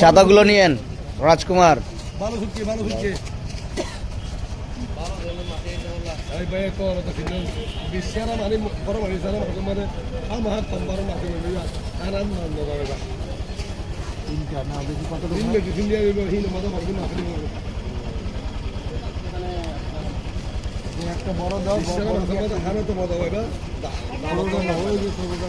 সাদাগুলো নিয়েন রাজকুমার। ভালো ভালো বড় বড় না। না না না একটা বড় দাও হারে তো বড় না? দাও হয়ে করবা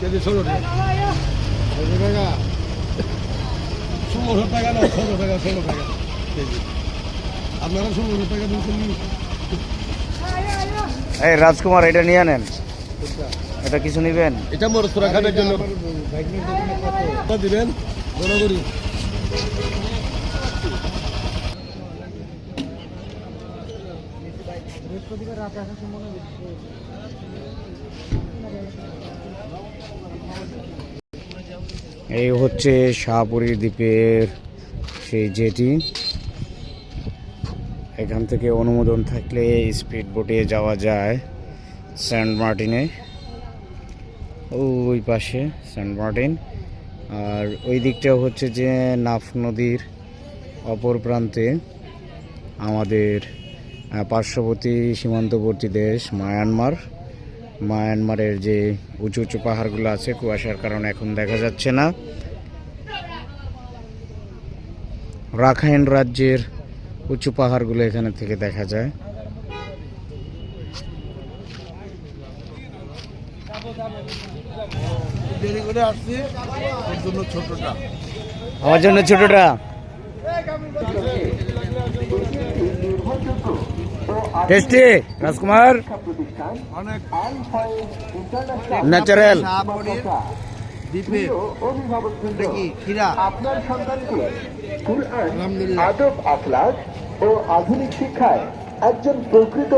কেজি ষোলো টাকা। ষোলো টাকা। ষোলোশো টাকা না ষোলো টাকা ষোলো টাকা কেজি। আপনারা ষোলোশো টাকা দিয়েছেন এই রাজকুমার এটা নিয়ে নেন এটা কিছু নিবেন? এটা মোর প্রকারের জন্য। দিবেন? বৃহস্পতিবার আসার সম্ভাবনা এই হচ্ছে শাহপুরী দ্বীপের সেই জেটি। এখান থেকে অনুমোদন থাকলে স্পিড বোটে যাওয়া যায় সেন্ট মার্টিনে। ওই পাশে সেন্ট মার্টিন। আর ওই দিকটা হচ্ছে যে নাফ নদীর অপর প্রান্তে আমাদের পার্শ্ববর্তী সীমান্তবর্তী দেশ মায়ানমার। মায়ানমারের যে উঁচু উঁচু পাহাড়গুলো আছে কুয়াশার কারণে এখন দেখা যাচ্ছে না। রাখাইন রাজ্যের উঁচু পাহাড়গুলো এখানে থেকে দেখা যায়। ওর জন্য ছোটটা। আমার জন্য ছোটটা। টেস্টি রাজকুমার। অনেক। ন্যাচারাল। দ্বীপে। আপনার সন্তানকে কুরআন আদব আখলাক ও আধুনিক শিক্ষায় একজন প্রকৃত